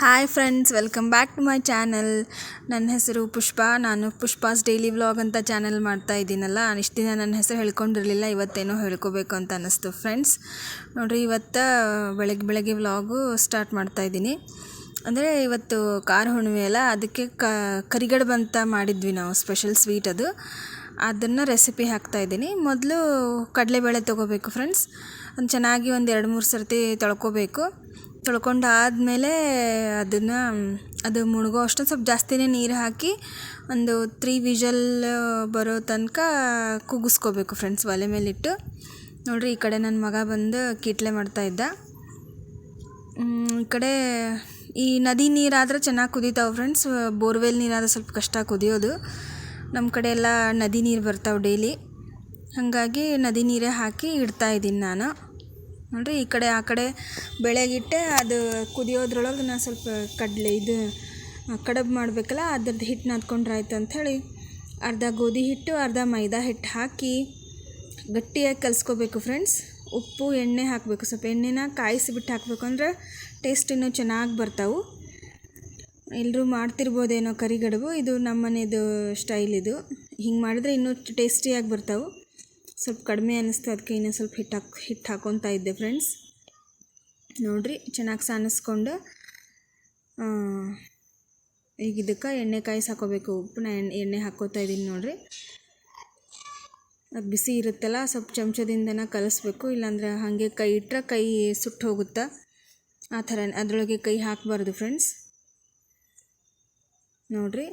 Hi friends welcome back to my channel ನನ್ನ ಹೆಸರು ಪುಷ್ಪ. ನಾನು ಪುಷ್ಪಾಸ್ ಡೈಲಿ ವ್ಲಾಗ್ ಅಂತ ಚಾನಲ್ ಮಾಡ್ತಾ ಇದ್ದೀನಲ್ಲ. ಇಷ್ಟು ದಿನ ನನ್ನ ಹೆಸರು ಹೇಳ್ಕೊಂಡಿರಲಿಲ್ಲ, ಇವತ್ತೇನೋ ಹೇಳ್ಕೋಬೇಕು ಅಂತ ಅನ್ನಿಸ್ತು ಫ್ರೆಂಡ್ಸ್ ನೋಡಿರಿ, ಇವತ್ತು ಬೆಳಗ್ಗೆ ಬೆಳಗ್ಗೆ ವ್ಲಾಗು ಸ್ಟಾರ್ಟ್ ಮಾಡ್ತಾ ಇದ್ದೀನಿ. ಅಂದರೆ ಇವತ್ತು ಕಾರ ಹುಣ್ಣಿಮೆ ಅಲ್ಲ, ಅದಕ್ಕೆ ಕರಿಗಡಬು ಅಂತ ಮಾಡಿದ್ವಿ ನಾವು ಸ್ಪೆಷಲ್ ಸ್ವೀಟ್ ಅದು. ಅದನ್ನು ರೆಸಿಪಿ ಹಾಕ್ತಾ ಇದ್ದೀನಿ. ಮೊದಲು ಕಡಲೆಬೇಳೆ ತೊಗೋಬೇಕು ಫ್ರೆಂಡ್ಸ್ ಒಂದು ಚೆನ್ನಾಗಿ ಒಂದು ಎರಡು ಮೂರು ಸರ್ತಿ ತೊಳ್ಕೊಬೇಕು. ತೊಳ್ಕೊಂಡು ಆದಮೇಲೆ ಅದನ್ನು ಅದು ಮುಳುಗೋ ಅಷ್ಟು ಸ್ವಲ್ಪ ಜಾಸ್ತಿನೇ ನೀರು ಹಾಕಿ ಒಂದು ತ್ರೀ ವಿಷಲ್ ಬರೋ ತನಕ ಕೂಗಿಸ್ಕೋಬೇಕು ಫ್ರೆಂಡ್ಸ್ ಒಲೆ ಮೇಲಿಟ್ಟು. ನೋಡಿರಿ ಈ ಕಡೆ ನನ್ನ ಮಗ ಬಂದು ಕೀಟ್ಲೆ ಮಾಡ್ತಾಯಿದ್ದ ಈ ಕಡೆ ಈ ನದಿ ನೀರಾದರೆ ಚೆನ್ನಾಗಿ ಕುದೀತಾವೆ ಫ್ರೆಂಡ್ಸ್. ಬೋರ್ವೆಲ್ ನೀರಾದ್ರೆ ಸ್ವಲ್ಪ ಕಷ್ಟ ಕುದಿಯೋದು. ನಮ್ಮ ಕಡೆ ಎಲ್ಲ ನದಿ ನೀರು ಬರ್ತಾವೆ ಡೈಲಿ. ಹಾಗಾಗಿ ನದಿ ನೀರೇ ಹಾಕಿ ಇಡ್ತಾ ಇದ್ದೀನಿ ನಾನು. ನೋಡಿರಿ, ಈ ಕಡೆ ಆ ಕಡೆ ಬೆಳೆಗಿಟ್ಟೆ, ಅದು ಕುದಿಯೋದ್ರೊಳಗೆ ನಾನು ಸ್ವಲ್ಪ ಕಡಲೆ ಇದು ಕಡಬ್ ಮಾಡಬೇಕಲ್ಲ ಅದ್ರದ್ದು ಹಿಟ್ಟು ನಾದ್ಕೊಂಡ್ರೆ ಆಯ್ತು ಅಂಥೇಳಿ ಅರ್ಧ ಗೋಧಿ ಹಿಟ್ಟು, ಅರ್ಧ ಮೈದಾ ಹಿಟ್ಟು ಹಾಕಿ ಗಟ್ಟಿಯಾಗಿ ಕಲಿಸ್ಕೋಬೇಕು ಫ್ರೆಂಡ್ಸ್. ಉಪ್ಪು, ಎಣ್ಣೆ ಹಾಕಬೇಕು. ಸ್ವಲ್ಪ ಎಣ್ಣೆನ ಕಾಯಿಸಿಬಿಟ್ಟು ಹಾಕಬೇಕು ಅಂದ್ರೆ ಟೇಸ್ಟ್ ಇನ್ನೂ ಚೆನ್ನಾಗಿ ಬರ್ತಾವೆ. ಎಲ್ಲರೂ ಮಾಡ್ತಿರ್ಬೋದೇನೋ ಕರಿಗಡುಬು. ಇದು ನಮ್ಮ ಮನೆಯದು ಸ್ಟೈಲ್ ಇದು. ಹಿಂಗೆ ಮಾಡಿದ್ರೆ ಇನ್ನೂ ಟೇಸ್ಟಿಯಾಗಿ ಬರ್ತಾವೆ. ಸ್ವಲ್ಪ ಕಡಿಮೆ ಅನ್ನಿಸ್ತು. ಅದಕ್ಕೆ ಇನ್ನೂ ಸ್ವಲ್ಪ ಹಿಟ್ಟು ಹಾಕಿ ಹಿಟ್ಟು ಹಾಕ್ಕೊತಾ ಇದ್ದೆ ಫ್ರೆಂಡ್ಸ್ ನೋಡಿರಿ, ಚೆನ್ನಾಗಿ ಸಾನಿಸ್ಕೊಂಡು ಈಗ ಇದಕ್ಕೆ ಎಣ್ಣೆ ಕಾಯಿಸಿ ಹಾಕೋಬೇಕು. ನಾ ಎಣ್ಣೆ ಎಣ್ಣೆ ಹಾಕೋತಾ ಇದ್ದೀನಿ ನೋಡಿರಿ. ಅದು ಬಿಸಿ ಇರುತ್ತಲ್ಲ, ಸ್ವಲ್ಪ ಚಮಚದಿಂದನ ಕಲಿಸ್ಬೇಕು. ಇಲ್ಲಾಂದ್ರೆ ಹಾಗೆ ಕೈ ಇಟ್ಟರೆ ಕೈ ಸುಟ್ಟು ಹೋಗುತ್ತಾ? ಆ ಥರ, ಅದರೊಳಗೆ ಕೈ ಹಾಕಬಾರ್ದು ಫ್ರೆಂಡ್ಸ್ ನೋಡಿರಿ.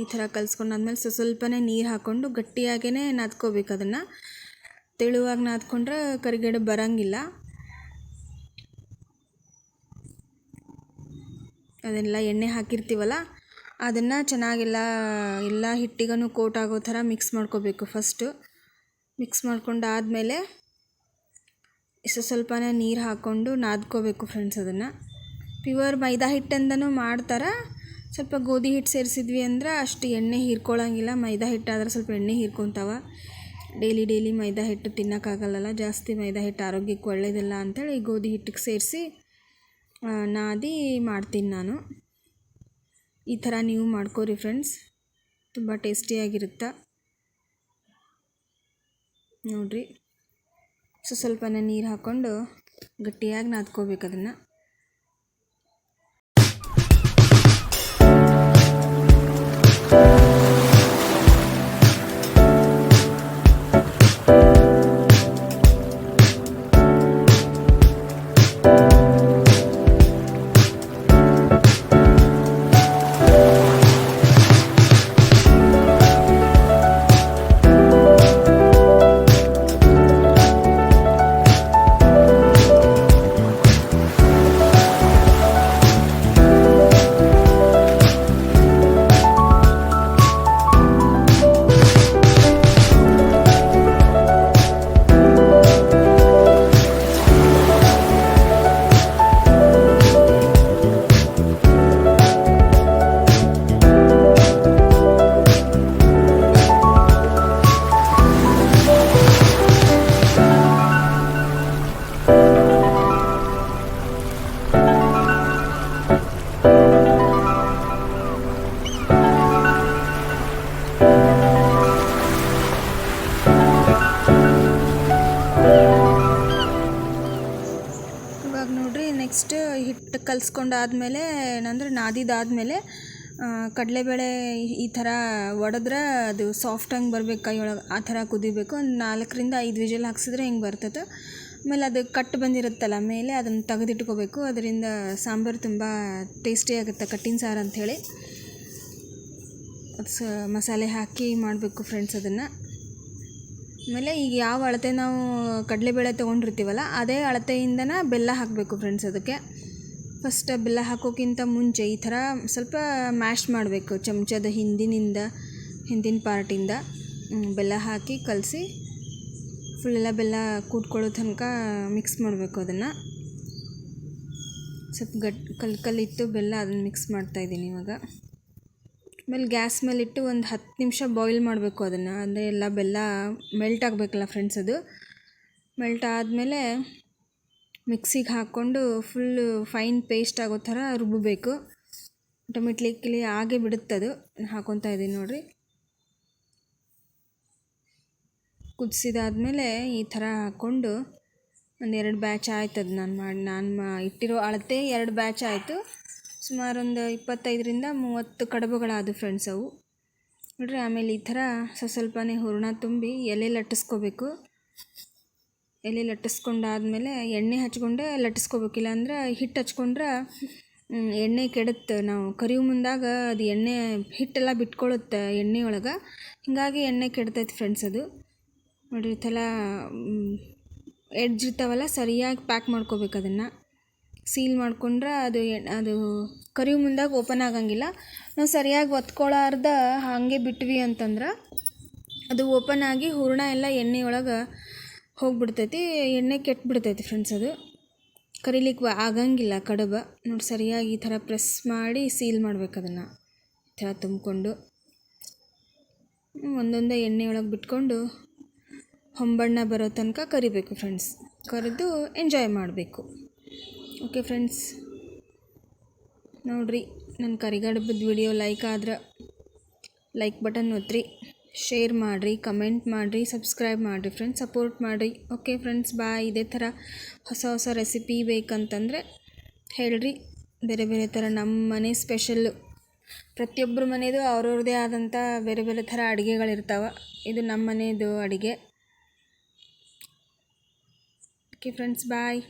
ಈ ಥರ ಕಲಿಸ್ಕೊಂಡಾದ್ಮೇಲೆ ಸ್ವ ಸ್ವಲ್ಪನೇ ನೀರು ಹಾಕ್ಕೊಂಡು ಗಟ್ಟಿಯಾಗೇ ನಾದ್ಕೋಬೇಕು ಅದನ್ನು. ತೆಳುವಾಗಿ ನಾದ್ಕೊಂಡ್ರೆ ಕರಿಗಡೆ ಬರೋಂಗಿಲ್ಲ. ಅದೆಲ್ಲ ಎಣ್ಣೆ ಹಾಕಿರ್ತೀವಲ್ಲ, ಅದನ್ನು ಚೆನ್ನಾಗೆಲ್ಲ, ಎಲ್ಲ ಹಿಟ್ಟಿಗೂ ಕೋಟ್ ಆಗೋ ಥರ ಮಿಕ್ಸ್ ಮಾಡ್ಕೋಬೇಕು ಫಸ್ಟು ಮಿಕ್ಸ್ ಮಾಡ್ಕೊಂಡು ಆದಮೇಲೆ ಇಷ್ಟು ಸ್ವಲ್ಪನೇ ನೀರು ಹಾಕ್ಕೊಂಡು ನಾದ್ಕೋಬೇಕು ಫ್ರೆಂಡ್ಸ್ ಅದನ್ನು. ಪ್ಯೂರ್ ಮೈದಾ ಹಿಟ್ಟಿಂದನೂ ಮಾಡ್ತಾರೆ. ಸ್ವಲ್ಪ ಗೋಧಿ ಹಿಟ್ಟು ಸೇರಿಸಿದ್ವಿ ಅಂದ್ರೆ ಅಷ್ಟು ಎಣ್ಣೆ ಹೀರ್ಕೊಳ್ಳೋಂಗಿಲ್ಲ ಮೈದಾ ಹಿಟ್ಟಾದ್ರೆ ಸ್ವಲ್ಪ ಎಣ್ಣೆ ಹೀರ್ಕೊತಾವ. ಡೈಲಿ ಡೈಲಿ ಮೈದಾ ಹಿಟ್ಟು ತಿನ್ನೋಕ್ಕಾಗಲ್ಲಲ್ಲ, ಜಾಸ್ತಿ ಮೈದಾ ಹಿಟ್ಟು ಆರೋಗ್ಯಕ್ಕೆ ಒಳ್ಳೆಯದಿಲ್ಲ ಅಂಥೇಳಿ ಗೋಧಿ ಹಿಟ್ಟಿಗೆ ಸೇರಿಸಿ ನಾದಿ ಮಾಡ್ತೀನಿ ನಾನು. ಈ ಥರ ನೀವು ಮಾಡ್ಕೋರಿ ಫ್ರೆಂಡ್ಸ್. ತುಂಬ ಟೇಸ್ಟಿಯಾಗಿರುತ್ತೆ? ನೋಡಿರಿ. ಸೊ, ಸ್ವಲ್ಪನೇ ನೀರು ಹಾಕ್ಕೊಂಡು ಗಟ್ಟಿಯಾಗಿ ನಾದ್ಕೋಬೇಕು ಅದನ್ನು. ಕಲಿಸ್ಕೊಂಡಾದ್ಮೇಲೆ ಏನಂದ್ರೆ ನಾದಿದಾದ್ಮೇಲೆ ಕಡಲೆಬೇಳೆ ಈ ಥರ ಒಡೆದ್ರೆ ಅದು ಸಾಫ್ಟಾಗಿ ಬರ್ಬೇಕು, ಕೈಯೊಳಗೆ ಆ ಥರ ಕುದಿಬೇಕು. ಒಂದು ನಾಲ್ಕರಿಂದ ಐದು ವಿಜಲ್ ಹಾಕ್ಸಿದ್ರೆ ಹಿಂಗೆ ಬರ್ತದೆ. ಆಮೇಲೆ ಅದು ಕಟ್ ಬಂದಿರುತ್ತಲ್ಲ, ಮೇಲೆ ಅದನ್ನು ತೆಗೆದಿಟ್ಕೋಬೇಕು. ಅದರಿಂದ ಸಾಂಬಾರು ತುಂಬ ಟೇಸ್ಟಿ ಆಗುತ್ತೆ ಕಟ್ಟಿನ ಸಾರು ಅಂಥೇಳಿ. ಅದು ಸ, ಮಸಾಲೆ ಹಾಕಿ ಮಾಡಬೇಕು ಫ್ರೆಂಡ್ಸ್ ಅದನ್ನು. ಆಮೇಲೆ ಈಗ ಯಾವ ಅಳತೆ ನಾವು ಕಡಲೆಬೇಳೆ ತೊಗೊಂಡಿರ್ತೀವಲ್ಲ, ಅದೇ ಅಳತೆಯಿಂದನೇ ಬೆಲ್ಲ ಹಾಕಬೇಕು ಫ್ರೆಂಡ್ಸ್ ಅದಕ್ಕೆ. ಫಸ್ಟ್ ಬೆಲ್ಲ ಹಾಕೋಕ್ಕಿಂತ ಮುಂಚೆ ಈ ಥರ ಸ್ವಲ್ಪ ಮ್ಯಾಶ್ ಮಾಡಬೇಕು ಚಮಚದ ಹಿಂದಿನಿಂದ, ಹಿಂದಿನ ಪಾರ್ಟಿಂದ. ಬೆಲ್ಲ ಹಾಕಿ ಕಲಸಿ ಫುಲ್ಲೆಲ್ಲ ಬೆಲ್ಲ ಕೂಡ್ಕೊಳ್ಳೋ ತನಕ ಮಿಕ್ಸ್ ಮಾಡಬೇಕು ಅದನ್ನು. ಸ್ವಲ್ಪ ಗಟ್, ಕಲ್ ಕಲ್ಲಿತ್ತು ಬೆಲ್ಲ ಅದನ್ನು ಮಿಕ್ಸ್ ಮಾಡ್ತಾಯಿದ್ದೀನಿ ಇವಾಗ. ಆಮೇಲೆ ಗ್ಯಾಸ್ ಮೇಲೆ ಇಟ್ಟು ಒಂದು ಹತ್ತು ನಿಮಿಷ ಬಾಯ್ಲ್ ಮಾಡಬೇಕು ಅದನ್ನು. ಅಂದರೆ ಎಲ್ಲ ಬೆಲ್ಲ ಮೆಲ್ಟ್ ಆಗಬೇಕಲ್ಲ ಫ್ರೆಂಡ್ಸ್ ಅದು. ಮೆಲ್ಟ್ ಆದಮೇಲೆ ಮಿಕ್ಸಿಗೆ ಹಾಕ್ಕೊಂಡು ಫುಲ್ಲು ಫೈನ್ ಪೇಸ್ಟ್ ಆಗೋ ಥರ ರುಬ್ಬಬೇಕು ಆಟೋಮೆಟ್ಲಿಕ್ಲಿ ಆಗೇ ಬಿಡುತ್ತದು ಹಾಕೊತಾ ಇದ್ದೀನಿ ನೋಡಿರಿ. ಕುದಿಸಿದಾದ್ಮೇಲೆ ಈ ಥರ ಹಾಕ್ಕೊಂಡು ಒಂದೆರಡು ಬ್ಯಾಚ್ ಆಯ್ತದ ನಾನು ಮಾಡಿ, ನಾನು ಮಾ, ಇಟ್ಟಿರೋ ಅಳತೆ ಎರಡು ಬ್ಯಾಚ್ ಆಯಿತು. ಸುಮಾರು ಒಂದು ಇಪ್ಪತ್ತೈದರಿಂದ ಮೂವತ್ತು ಕಡಬುಗಳಾದವು ಫ್ರೆಂಡ್ಸ್ ಅವು. ನೋಡ್ರಿ, ಆಮೇಲೆ ಈ ಥರ ಸ್ವಲ್ಪ ಸ್ವಲ್ಪನೇ ಹೂರಣ ತುಂಬಿ ಎಲೆ ಲಟ್ಟಿಸ್ಕೋಬೇಕು. ಎಲೆ ಲಟ್ಟಿಸ್ಕೊಂಡಾದ್ಮೇಲೆ ಎಣ್ಣೆ ಹಚ್ಕೊಂಡೆ ಲಟ್ಟಿಸ್ಕೋಬೇಕು. ಇಲ್ಲಾಂದ್ರೆ ಹಿಟ್ಟು ಹಚ್ಕೊಂಡ್ರೆ ಎಣ್ಣೆ ಕೆಡುತ್ತೆ. ನಾವು ಕರಿವು ಮುಂದಾಗ ಅದು ಎಣ್ಣೆ ಹಿಟ್ಟೆಲ್ಲ ಬಿಟ್ಕೊಳ್ಳುತ್ತೆ ಎಣ್ಣೆ ಒಳಗೆ ಹೀಗಾಗಿ ಎಣ್ಣೆ ಕೆಡ್ತೈತೆ ಫ್ರೆಂಡ್ಸ್ ಅದು. ನೋಡಿರಿ ತಲ ಎಡ್ಜ್ ಇರ್ತಾವಲ್ಲ, ಸರಿಯಾಗಿ ಪ್ಯಾಕ್ ಮಾಡ್ಕೋಬೇಕು ಅದನ್ನು. ಸೀಲ್ ಮಾಡ್ಕೊಂಡ್ರೆ ಅದು ಅದು ಕರಿವು ಮುಂದಾಗ ಓಪನ್ ಆಗಂಗಿಲ್ಲ. ನಾವು ಸರಿಯಾಗಿ ಒತ್ಕೊಳಾರ್ದ ಹಾಗೆ ಬಿಟ್ವಿ ಅಂತಂದ್ರೆ, ಅದು ಓಪನ್ ಆಗಿ ಹೂರಣ ಎಲ್ಲ ಎಣ್ಣೆ ಒಳಗೆ ಹೋಗ್ಬಿಡ್ತೈತಿ, ಎಣ್ಣೆ ಕೆಟ್ಬಿಡ್ತೈತಿ ಫ್ರೆಂಡ್ಸ್ ಅದು. ಕರಿಲಿಕ್ಕೆ ಆಗಂಗಿಲ್ಲ, ಕಡುಬು. ನೋಡಿ ಸರಿಯಾಗಿ ಈ ಥರ ಪ್ರೆಸ್ ಮಾಡಿ ಸೀಲ್ ಮಾಡ್ಬೇಕು ಅದನ್ನು. ಈ ಥರ ತುಂಬಿಕೊಂಡು ಒಂದೊಂದೇ ಎಣ್ಣೆ ಒಳಗೆ ಬಿಟ್ಕೊಂಡು ಹೊಂಬಣ್ಣ ಬರೋ ತನಕ ಕರಿಬೇಕು ಫ್ರೆಂಡ್ಸ್ ಕರೆದು ಎಂಜಾಯ್ ಮಾಡಬೇಕು. ಓಕೆ ಫ್ರೆಂಡ್ಸ್ ನೋಡಿರಿ ನನ್ನ ಕರಿಗಡುಬದ ವಿಡಿಯೋ ಲೈಕ್ ಆದ್ರೆ ಲೈಕ್ ಬಟನ್ ಒತ್ತಿರಿ ಶೇರ್ ಮಾಡಿರಿ ಕಮೆಂಟ್ ಮಾಡಿರಿ ಸಬ್ಸ್ಕ್ರೈಬ್ ಮಾಡಿರಿ ಫ್ರೆಂಡ್ಸ್ ಸಪೋರ್ಟ್ ಮಾಡಿರಿ. ಓಕೆ ಫ್ರೆಂಡ್ಸ್ ಬಾಯ್ ಇದೇ ಥರ ಹೊಸ ಹೊಸ ರೆಸಿಪಿ ಬೇಕಂತಂದರೆ ಹೇಳ್ರಿ. ಬೇರೆ ಬೇರೆ ಥರ ನಮ್ಮ ಮನೆ ಸ್ಪೆಷಲ್ಲು ಪ್ರತಿಯೊಬ್ಬರ ಮನೆಯದು ಅವ್ರವ್ರದೇ ಆದಂಥ ಬೇರೆ ಬೇರೆ ಥರ ಅಡುಗೆಗಳಿರ್ತಾವೆ. ಇದು ನಮ್ಮ ಮನೆಯದು ಅಡುಗೆ. ಓಕೆ ಫ್ರೆಂಡ್ಸ್ ಬಾಯ್